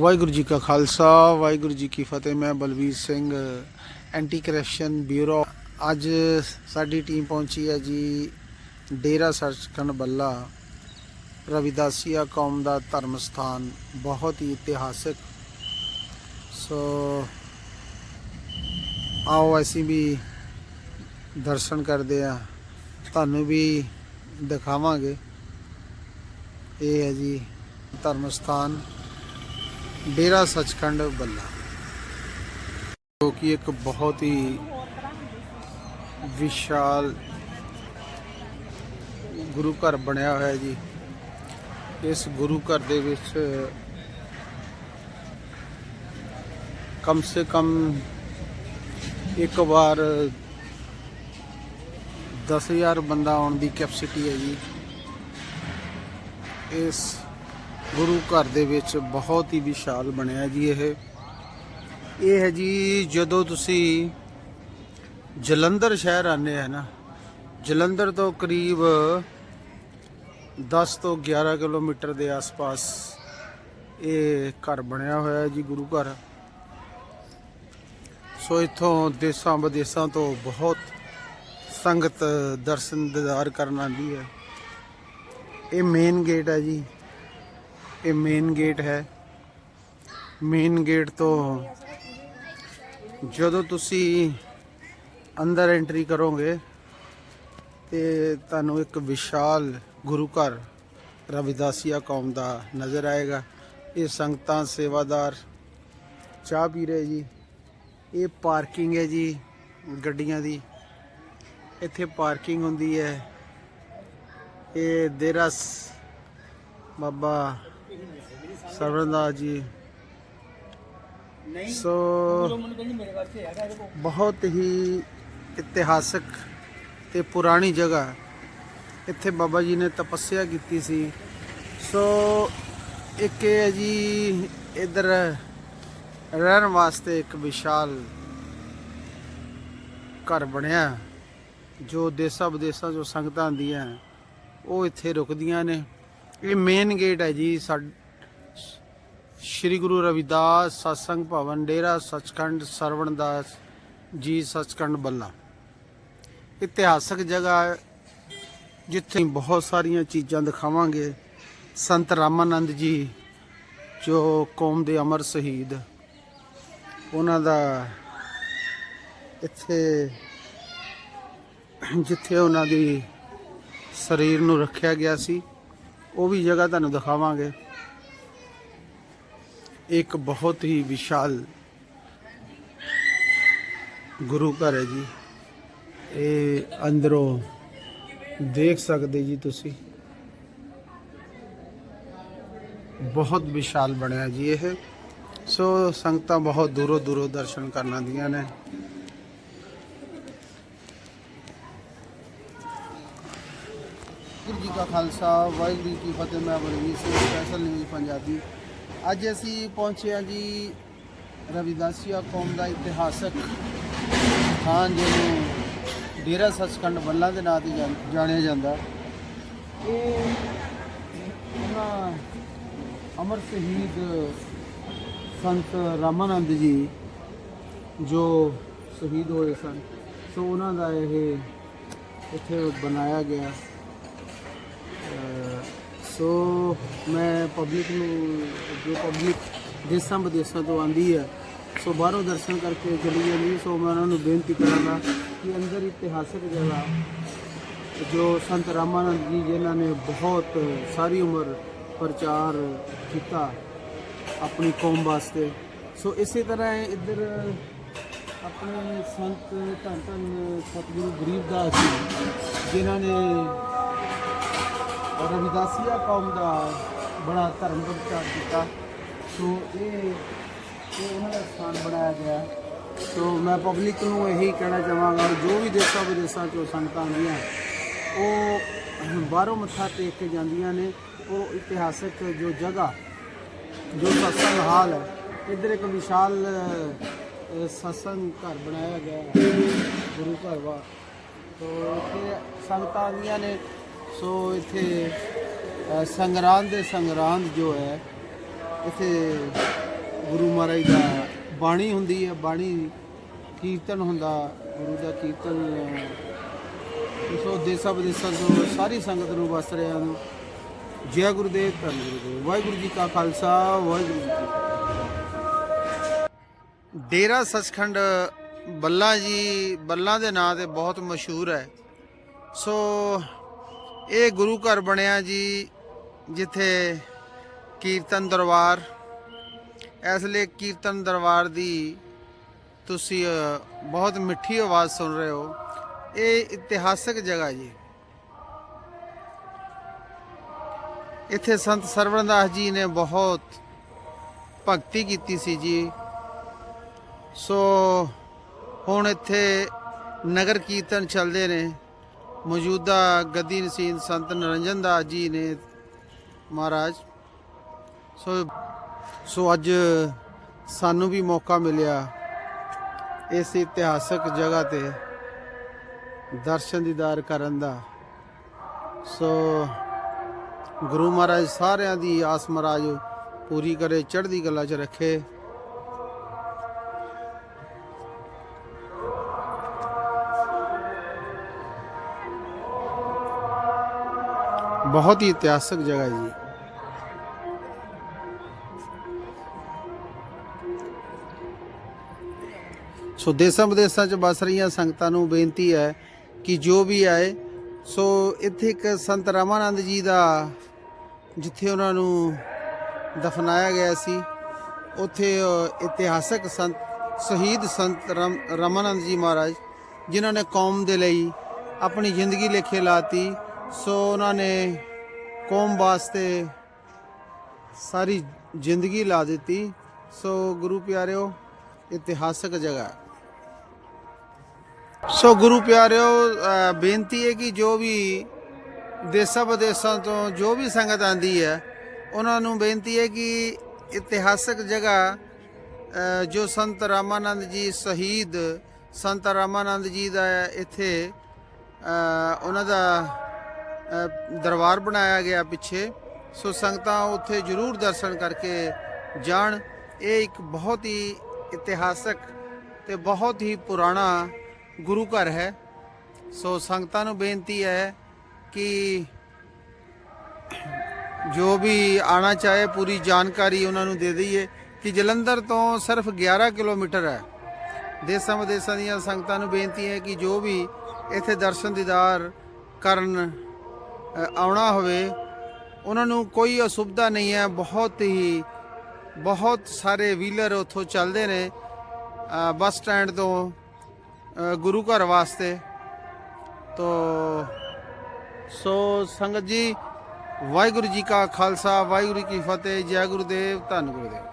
ਵਾਹਿਗੁਰੂ ਜੀ ਕਾ ਖਾਲਸਾ, ਵਾਹਿਗੁਰੂ ਜੀ ਕੀ ਫਤਿਹ। ਮੈਂ Balvir Singh, anti corruption bureau. ਅੱਜ ਸਾਡੀ ਟੀਮ ਪਹੁੰਚੀ ਹੈ ਜੀ ਡੇਰਾ ਸੱਚਖੰਡ ਬੱਲਾ, ਰਵਿਦਾਸੀਆ ਕੌਮ ਦਾ ਧਰਮ ਸਥਾਨ, ਬਹੁਤ ਹੀ ਇਤਿਹਾਸਿਕ। ਸੋ ਆਓ ਅਸੀਂ ਵੀ ਦਰਸ਼ਨ ਕਰਦੇ ਆ ਤੁਹਾਨੂੰ ਵੀ ਦਿਖਾਵਾਂਗੇ। ਇਹ ਹੈ ਜੀ ਧਰਮ ਸਥਾਨ। ਡੇਰਾ ਸੱਚਖੰਡ ਬੱਲਾ। ਜੋ ਕਿ ਇੱਕ ਬਹੁਤ ਹੀ ਵਿਸ਼ਾਲ ਗੁਰੂ ਘਰ ਬਣਿਆ ਹੋਇਆ ਜੀ। ਇਸ ਗੁਰੂ ਘਰ ਦੇ ਵਿੱਚ ਕਮ ਸੇ ਕਮ ਇੱਕ ਵਾਰ 10000 ਬੰਦਾ ਆਉਣ ਦੀ ਕੈਪੈਸਿਟੀ ਹੈ ਜੀ। ਇਸ ਗੁਰੂ ਘਰ ਦੇ ਵਿੱਚ ਬਹੁਤ ਹੀ ਵਿਸ਼ਾਲ ਬਣਿਆ ਜੀ ਇਹ। ਇਹ ਹੈ ਜੀ ਜਦੋਂ ਤੁਸੀਂ ਜਲੰਧਰ ਸ਼ਹਿਰ ਆਨੇ ਹੈ ਨਾ, ਜਲੰਧਰ ਤੋਂ ਕਰੀਬ 10 ਤੋਂ 11 ਕਿਲੋਮੀਟਰ ਦੇ ਆਸ-ਪਾਸ ਇਹ ਘਰ ਬਣਿਆ ਹੋਇਆ ਹੈ ਜੀ ਗੁਰੂ ਘਰ। ਸੋ ਇੱਥੋਂ ਦੇਸਾਂ ਵਿਦੇਸਾਂ ਤੋਂ ਬਹੁਤ ਸੰਗਤ ਦਰਸ਼ਨ ਦਿਦਾਰ ਕਰਨ ਆਉਂਦੀ ਹੈ। ਇਹ ਮੇਨ ਗੇਟ ਹੈ ਜੀ। ਇਹ ਮੇਨ ਗੇਟ ਹੈ। ਮੇਨ ਗੇਟ ਤੋਂ ਜਦੋਂ ਤੁਸੀਂ ਅੰਦਰ ਐਂਟਰੀ ਕਰੋਗੇ, ਤੇ ਤੁਹਾਨੂੰ ਇੱਕ ਵਿਸ਼ਾਲ ਗੁਰੂ ਘਰ ਰਵਿਦਾਸੀਆ ਕੌਮ ਦਾ ਨਜ਼ਰ ਆਏਗਾ। ਇਹ ਸੰਗਤਾਂ ਸੇਵਾਦਾਰ, ਚਾਹ ਪੀ ਰਹੇ ਜੀ। ਇਹ ਪਾਰਕਿੰਗ ਹੈ ਜੀ ਗੱਡੀਆਂ ਦੀ। ਇੱਥੇ ਪਾਰਕਿੰਗ ਹੁੰਦੀ ਹੈ। ਇਹ ਦੇਰਸ ਬਾਬਾ ਸਰਵਨਦਾਸ ਜੀ। ਸੋ ਬਹੁਤ ਹੀ ਇਤਿਹਾਸਕ ਤੇ ਪੁਰਾਣੀ ਜਗ੍ਹਾ। ਇੱਥੇ ਬਾਬਾ ਜੀ ਨੇ ਤਪੱਸਿਆ ਕੀਤੀ ਸੀ। ਸੋ ਇੱਕ ਇਹ ਹੈ ਜੀ ਇਧਰ ਰਹਿਣ ਵਾਸਤੇ ਇੱਕ ਵਿਸ਼ਾਲ ਘਰ ਬਣਿਆ ਜੋ ਦੇਸਾਂ ਵਿਦੇਸਾਂ ਚੋਂ ਸੰਗਤਾਂ ਆਉਂਦੀਆਂ ਉਹ ਇੱਥੇ ਰੁਕਦੀਆਂ ਨੇ। ਇਹ ਮੇਨ ਗੇਟ ਹੈ ਜੀ ਸ਼੍ਰੀ ਗੁਰੂ ਰਵਿਦਾਸ ਸਤਸੰਗ ਭਵਨ ਡੇਰਾ ਸੱਚਖੰਡ ਸਰਵਣਦਾਸ ਜੀ ਸੱਚਖੰਡ ਬੱਲਾ। ਇਤਿਹਾਸਕ ਜਗ੍ਹਾ ਹੈ, ਜਿੱਥੇ ਬਹੁਤ ਸਾਰੀਆਂ ਚੀਜ਼ਾਂ ਦਿਖਾਵਾਂਗੇ। ਸੰਤ ਰਾਮਾਨੰਦ ਜੀ ਜੋ ਕੌਮ ਦੇ ਅਮਰ ਸ਼ਹੀਦ। ਉਹਨਾਂ ਦਾ ਇੱਥੇ ਜਿੱਥੇ ਉਹਨਾਂ ਦੀ ਸਰੀਰ ਨੂੰ ਰੱਖਿਆ ਗਿਆ ਸੀ ਉਹ ਵੀ ਜਗ੍ਹਾ ਤੁਹਾਨੂੰ ਦਿਖਾਵਾਂਗੇ। ਇੱਕ ਬਹੁਤ ਹੀ ਵਿਸ਼ਾਲ ਗੁਰੂ ਘਰ ਹੈ ਜੀ। ਇਹ ਅੰਦਰੋਂ ਦੇਖ ਸਕਦੇ ਜੀ ਤੁਸੀਂ। ਬਹੁਤ ਵਿਸ਼ਾਲ ਬਣਿਆ ਜੀ ਇਹ। ਸੋ ਸੰਗਤਾਂ ਬਹੁਤ ਦੂਰੋਂ ਦੂਰੋਂ ਦਰਸ਼ਨ ਕਰਨ ਆਉਂਦੀਆਂ ਨੇ। ਵਾਹਿਗੁਰੂ ਜੀ ਕਾ ਖਾਲਸਾ, ਵਾਹਿਗੁਰੂ ਜੀ ਕੀ ਫਤਿਹ। ਮੈਂ ਬਲਵੀਰ ਸਿੰਘ ਸਪੈਸ਼ਲ ਨਿਊਜ਼ ਪੰਜਾਬੀ। ਅੱਜ ਅਸੀਂ ਪਹੁੰਚੇ ਹਾਂ ਜੀ ਰਵਿਦਾਸੀਆ ਕੌਮ ਦਾ ਇਤਿਹਾਸਕ ਸਥਾਨ ਜਿਹਨੂੰ ਡੇਰਾ ਸੱਚਖੰਡ ਬੱਲਾ ਦੇ ਨਾਂ ਤੇ ਜਾਣ- ਜਾਣਿਆ ਜਾਂਦਾ। ਇਹ ਉਹਨਾਂ ਅਮਰ ਸ਼ਹੀਦ ਸੰਤ ਰਾਮਾਨੰਦ ਜੀ ਜੋ ਸ਼ਹੀਦ ਹੋਏ ਸਨ। ਸੋ ਉਹਨਾਂ ਦਾ ਇਹ ਇੱਥੇ ਬਣਾਇਆ ਗਿਆ। ਸੋ ਮੈਂ ਪਬਲਿਕ ਨੂੰ, ਜੋ ਪਬਲਿਕ ਦੇਸਾਂ ਵਿਦੇਸਾਂ ਤੋਂ ਆਂਦੀ ਹੈ, ਸੋ ਬਾਹਰੋਂ ਦਰਸ਼ਨ ਕਰਕੇ ਚਲੀ ਜਾਂਦੀ ਸੋ ਮੈਂ ਉਹਨਾਂ ਨੂੰ ਬੇਨਤੀ ਕਰਾਂਗਾ ਕਿ ਅੰਦਰ ਇਤਿਹਾਸਕ ਜਗ੍ਹਾ ਜੋ ਸੰਤ ਰਾਮਾਨੰਦ ਜੀ, ਜਿਨ੍ਹਾਂ ਨੇ ਬਹੁਤ ਸਾਰੀ ਉਮਰ ਪ੍ਰਚਾਰ ਕੀਤਾ ਆਪਣੀ ਕੌਮ ਵਾਸਤੇ, ਸੋ ਇਸੇ ਤਰ੍ਹਾਂ ਇੱਧਰ ਆਪਣੇ ਸੰਤ ਧੰਨ ਧੰਨ ਸਤਿਗੁਰੂ ਗਰੀਬਦਾਸ ਜੀ, ਜਿਨ੍ਹਾਂ ਨੇ ਰਵਿਦਾਸੀਆ ਕੌਮ ਦਾ ਬੜਾ ਧਰਮ ਪ੍ਰਚਾਰ ਕੀਤਾ। ਸੋ ਇਹ ਇਹ ਉਹਨਾਂ ਦਾ ਸਥਾਨ ਬਣਾਇਆ ਗਿਆ। ਸੋ ਮੈਂ ਪਬਲਿਕ ਨੂੰ ਇਹੀ ਕਹਿਣਾ ਚਾਹਾਂਗਾ ਜੋ ਵੀ ਦੇਸਾਂ ਵਿਦੇਸਾਂ ਚੋਂ ਸੰਗਤਾਂ ਆਉਂਦੀਆਂ, ਉਹ ਬਾਹਰੋਂ ਮੱਥਾ ਟੇਕ ਕੇ ਜਾਂਦੀਆਂ ਨੇ। ਉਹ ਇਤਿਹਾਸਕ ਜੋ ਜਗ੍ਹਾ, ਜੋ ਸਤਸੰਗ ਹਾਲ ਹੈ, ਇੱਧਰ ਇੱਕ ਵਿਸ਼ਾਲ ਸਤਸੰਗ ਘਰ ਬਣਾਇਆ ਗਿਆ ਗੁਰੂ ਘਰ ਵਾ ਤੋ ਇੱਥੇ ਸੰਗਤਾਂ ਆਉਂਦੀਆਂ ਨੇ। ਸੋ ਇੱਥੇ ਸੰਗਰਾਂਦ ਦੇ ਸੰਗਰਾਂਦ ਜੋ ਹੈ, ਇੱਥੇ ਗੁਰੂ ਮਹਾਰਾਜ ਦਾ ਬਾਣੀ ਹੁੰਦੀ ਹੈ, ਬਾਣੀ ਕੀਰਤਨ ਹੁੰਦਾ, ਗੁਰੂ ਦਾ ਕੀਰਤਨ ਸੋ ਦੇਸਾਂ ਵਿਦੇਸਾਂ ਤੋਂ ਸਾਰੀ ਸੰਗਤ ਨੂੰ ਵਸ ਰਿਹਾ ਨੂੰ। ਜੈ ਗੁਰਦੇਵ, ਧੰਨ ਗੁਰਦੇਵ। ਵਾਹਿਗੁਰੂ ਜੀ ਕਾ ਖਾਲਸਾ, ਵਾਹਿਗੁਰੂ ਜੀ ਕੀ ਡੇਰਾ ਸਚਖੰਡ ਬੱਲਾ ਜੀ, ਬੱਲਾ ਦੇ ਨਾਂ ਤੇ ਬਹੁਤ ਮਸ਼ਹੂਰ ਹੈ। ਸੋ ਇਹ ਗੁਰੂ ਘਰ ਬਣਿਆ ਜੀ, ਜਿੱਥੇ ਕੀਰਤਨ ਦਰਬਾਰ, ਇਸ ਲਈ ਕੀਰਤਨ ਦਰਬਾਰ ਦੀ ਤੁਸੀਂ ਬਹੁਤ ਮਿੱਠੀ ਆਵਾਜ਼ ਸੁਣ ਰਹੇ ਹੋ। ਇਹ ਇਤਿਹਾਸਕ ਜਗ੍ਹਾ ਜੀ। ਇੱਥੇ ਸੰਤ ਸਰਵਣਦਾਸ ਜੀ ਨੇ ਬਹੁਤ ਭਗਤੀ ਕੀਤੀ ਸੀ ਜੀ। ਸੋ, ਹੁਣ ਇੱਥੇ ਨਗਰ ਕੀਰਤਨ ਚੱਲਦੇ ਨੇ। ਮੌਜੂਦਾ ਗੱਦੀ ਨਸੀਨ ਸੰਤ ਨਰਿੰਜਨ ਦਾਸ ਜੀ ਨੇ ਮਹਾਰਾਜ। ਸੋ ਸੋ ਅੱਜ ਸਾਨੂੰ ਵੀ ਮੌਕਾ ਮਿਲਿਆ ਇਸ ਇਤਿਹਾਸਕ ਜਗ੍ਹਾ ਤੇ ਦਰਸ਼ਨ ਦੀਦਾਰ ਕਰਨ ਦਾ। ਸੋ, ਗੁਰੂ ਮਹਾਰਾਜ ਸਾਰਿਆਂ ਦੀ ਆਸ ਮਹਾਰਾਜ ਪੂਰੀ ਕਰੇ, ਚੜ੍ਹਦੀ ਕਲਾ 'ਚ ਰੱਖੇ। ਬਹੁਤ ਹੀ ਇਤਿਹਾਸਕ ਜਗ੍ਹਾ ਹੈ ਜੀ। ਸੋ ਦੇਸਾਂ ਵਿਦੇਸਾਂ 'ਚ ਬਸ ਰਹੀਆਂ ਸੰਗਤਾਂ ਨੂੰ ਬੇਨਤੀ ਹੈ ਕਿ ਜੋ ਵੀ ਆਏ, ਸੋ ਇੱਥੇ ਇੱਕ ਸੰਤ ਰਾਮਾਨੰਦ ਜੀ ਦਾ, ਜਿੱਥੇ ਉਹਨਾਂ ਨੂੰ ਦਫਨਾਇਆ ਗਿਆ ਸੀ, ਉੱਥੇ ਇਤਿਹਾਸਕ ਸੰਤ, ਸ਼ਹੀਦ ਸੰਤ ਰਾਮ- ਰਾਮਾਨੰਦ ਜੀ ਮਹਾਰਾਜ, ਜਿਨ੍ਹਾਂ ਨੇ ਕੌਮ ਦੇ ਲਈ ਆਪਣੀ ਜ਼ਿੰਦਗੀ ਲੇਖੇ ਲਾਤੀ ਸੋ ਉਹਨਾਂ ਨੇ ਕੌਮ ਵਾਸਤੇ ਸਾਰੀ ਜ਼ਿੰਦਗੀ ਲਾ ਦਿੱਤੀ। ਸੋ ਗੁਰੂ ਪਿਆਰਿਓ, ਇਤਿਹਾਸਕ ਜਗ੍ਹਾ। ਸੋ ਗੁਰੂ ਪਿਆਰਿਓ ਬੇਨਤੀ ਹੈ ਕਿ ਜੋ ਵੀ ਦੇਸਾਂ ਵਿਦੇਸਾਂ ਤੋਂ ਜੋ ਵੀ ਸੰਗਤ ਆਂਦੀ ਹੈ, ਉਹਨਾਂ ਨੂੰ ਬੇਨਤੀ ਹੈ ਕਿ ਇਤਿਹਾਸਕ ਜਗ੍ਹਾ ਜੋ ਸੰਤ ਰਾਮਾਨੰਦ ਜੀ ਸ਼ਹੀਦ, ਸੰਤ ਰਾਮਾਨੰਦ ਜੀ ਦਾ ਇੱਥੇ ਉਹਨਾਂ ਦਾ ਦਰਬਾਰ ਬਣਾਇਆ ਗਿਆ ਪਿੱਛੇ। ਸੋ ਸੰਗਤਾਂ ਉੱਥੇ ਜ਼ਰੂਰ ਦਰਸ਼ਨ ਕਰਕੇ ਜਾਣ। ਇਹ ਇੱਕ ਬਹੁਤ ਹੀ ਇਤਿਹਾਸਕ ਤੇ ਬਹੁਤ ਹੀ ਪੁਰਾਣਾ ਗੁਰੂ ਘਰ ਹੈ। ਸੋ ਸੰਗਤਾਂ ਨੂੰ ਬੇਨਤੀ ਹੈ ਕਿ ਜੋ ਵੀ ਆਣਾ ਚਾਹੇ, ਪੂਰੀ ਜਾਣਕਾਰੀ ਉਹਨਾਂ ਨੂੰ ਦੇ ਦਈਏ ਕਿ ਜਲੰਧਰ ਤੋਂ ਸਿਰਫ 11 ਕਿਲੋਮੀਟਰ ਹੈ। ਦੇਸਾਂ ਵਿਦੇਸਾਂ ਦੀਆਂ ਸੰਗਤਾਂ ਨੂੰ ਬੇਨਤੀ ਹੈ ਕਿ ਜੋ ਵੀ ਇੱਥੇ ਦਰਸ਼ਨ ਦੀਦਾਰ ਕਰਨ ਆਉਣਾ ਹੋਵੇ, ਉਹਨਾਂ ਨੂੰ ਕੋਈ ਅਸੁਵਿਧਾ ਨਹੀਂ ਹੈ, ਬਹੁਤ ਹੀ, ਬਹੁਤ ਸਾਰੇ ਵੀਲਰ ਉੱਥੋਂ ਚੱਲਦੇ ਨੇ ਬੱਸ ਸਟੈਂਡ ਤੋਂ ਗੁਰੂ ਘਰ ਵਾਸਤੇ। ਤੋ, ਸੋ ਸੰਗਤ ਜੀ, ਵਾਹਿਗੁਰੂ ਜੀ ਕਾ ਖਾਲਸਾ, ਵਾਹਿਗੁਰੂ ਜੀ ਕੀ ਫਤਿਹ, ਜੈ ਗੁਰਦੇਵ, ਧੰਨ ਗੁਰਦੇਵ।